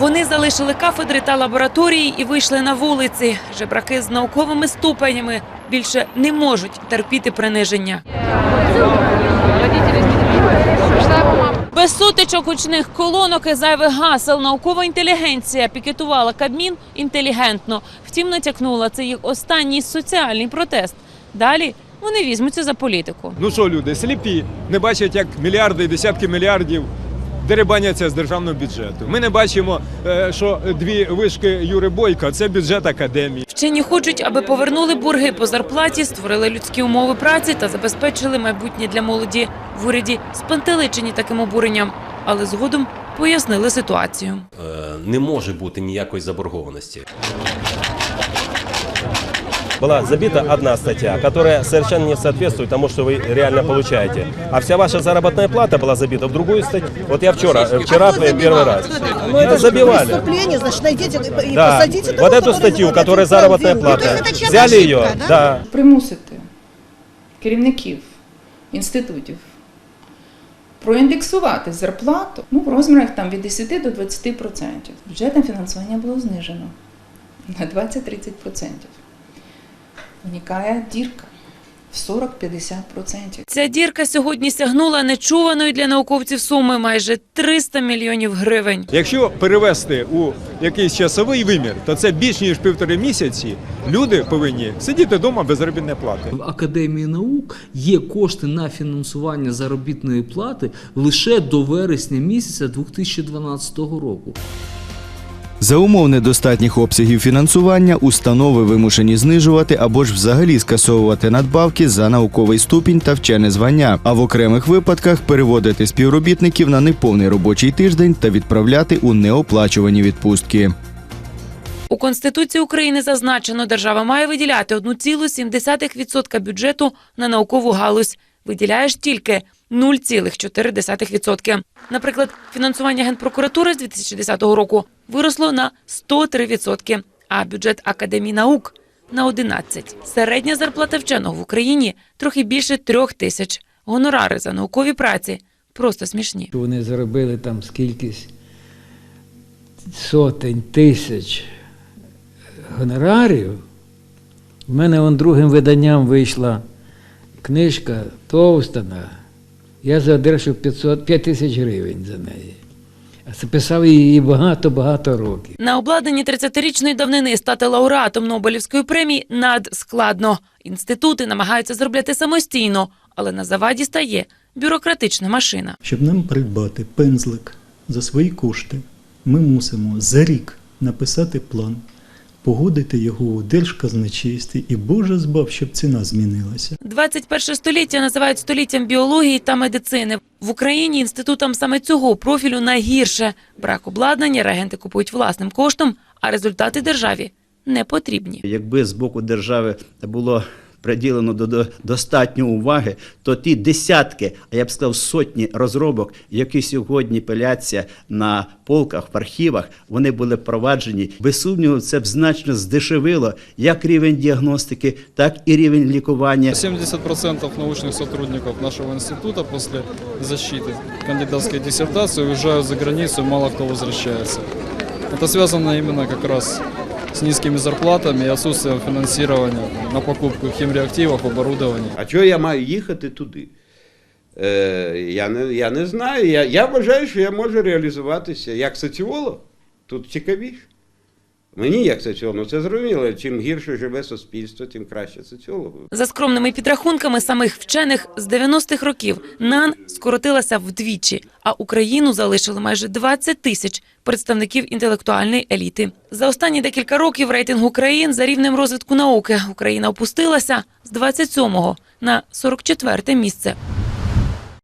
Вони залишили кафедри та лабораторії і вийшли на вулиці. Жебраки з науковими ступенями більше не можуть терпіти приниження. Без сутичок гучних колонок і зайвих гасел наукова інтелігенція пікетувала Кабмін інтелігентно. Втім, натякнула це їх останній соціальний протест. Далі вони візьмуться за політику. Ну що, люди, сліпі, не бачать, як мільярди і десятки мільярдів дерибаняться з державного бюджету. Ми не бачимо, е, що дві вишки Юри Бойка це бюджет академії. Вчені хочуть, аби повернули борги по зарплаті, створили людські умови праці та забезпечили майбутнє для молоді. В уряді спантеличені таким обуренням, але згодом пояснили ситуацію. Е, не може бути ніякої заборгованості была забита одна статья, которая совершенно не соответствует тому, что вы реально получаете. А вся ваша заработная плата была забита в другую статью. Вот я вчера, э, вчера Кто первый забивал? раз. Кто это? Ну это забивали. Преступление, значит, найдите и Да. посадите того, Вот эту который статью, вот которая этим заработная самым плата, делает. Ну, то есть это взяли чья-то ее, ошибка, да, примусити керівників інститутів проіндексувати зарплату ну, в розмірах там, від 10 до 20%. Бюджетне фінансування було знижено на 20-30%. Виникає дірка в 40-50%. Ця дірка сьогодні сягнула нечуваної для науковців суми майже 300 мільйонів гривень. Якщо перевести у якийсь часовий вимір, то це більш ніж півтори місяці. Люди повинні сидіти вдома без заробітної плати. В Академії наук є кошти на фінансування заробітної плати лише до вересня місяця 2012 року. За умов недостатніх обсягів фінансування установи вимушені знижувати або ж взагалі скасовувати надбавки за науковий ступінь та вчене звання, а в окремих випадках переводити співробітників на неповний робочий тиждень та відправляти у неоплачувані відпустки. У Конституції України зазначено, держава має виділяти 1,7% бюджету на наукову галузь. Виділяєш тільки 0,4%. Наприклад, фінансування Генпрокуратури з 2010 року виросло на 103%, а бюджет Академії наук на 11%. Середня зарплата вченого в Україні трохи більше трьох тисяч. Гонорари за наукові праці просто смішні. вони заробили там скількись сотень тисяч гонорарів. В мене вон другим виданням вийшла книжка Товстана. Я заодержав 500, 5 тисяч гривень за неї. А це писав її багато-багато років. На обладнанні 30-річної давнини стати лауреатом Нобелівської премії надскладно. Інститути намагаються зробляти самостійно, але на заваді стає бюрократична машина. Щоб нам придбати пензлик за свої кошти, ми мусимо за рік написати план, погодити його у Держказначействі і Боже збав, щоб ціна змінилася. 21 століття називають століттям біології та медицини. В Україні інститутам саме цього профілю найгірше. Брак обладнання, регенти купують власним коштом, а результати державі не потрібні. Якби з боку держави було приділено до, до достатньо уваги, то ті десятки, а я б сказав сотні розробок, які сьогодні пиляться на полках, в архівах, вони були впроваджені. Без сумніву, це б значно здешевило як рівень діагностики, так і рівень лікування. 70% научных сотрудников нашего института после защиты кандидатской диссертации уезжают за границу, и мало кто возвращается. Это связано именно как раз с низкими зарплатами и отсутствием финансирования на покупку химреактивов, оборудования. А чого я маю їхати туди? Е, я, не, я не знаю. Я, я вважаю, що я можу реалізуватися як соціолог. Тут цікавіше. Мені як соціолог, ну це зрозуміло. Чим гірше живе суспільство, тим краще соціологу. За скромними підрахунками самих вчених з 90-х років НАН скоротилася вдвічі, а Україну залишили майже 20 тисяч представників інтелектуальної еліти. За останні декілька років рейтингу країн за рівнем розвитку науки Україна опустилася з 27-го на 44-те місце.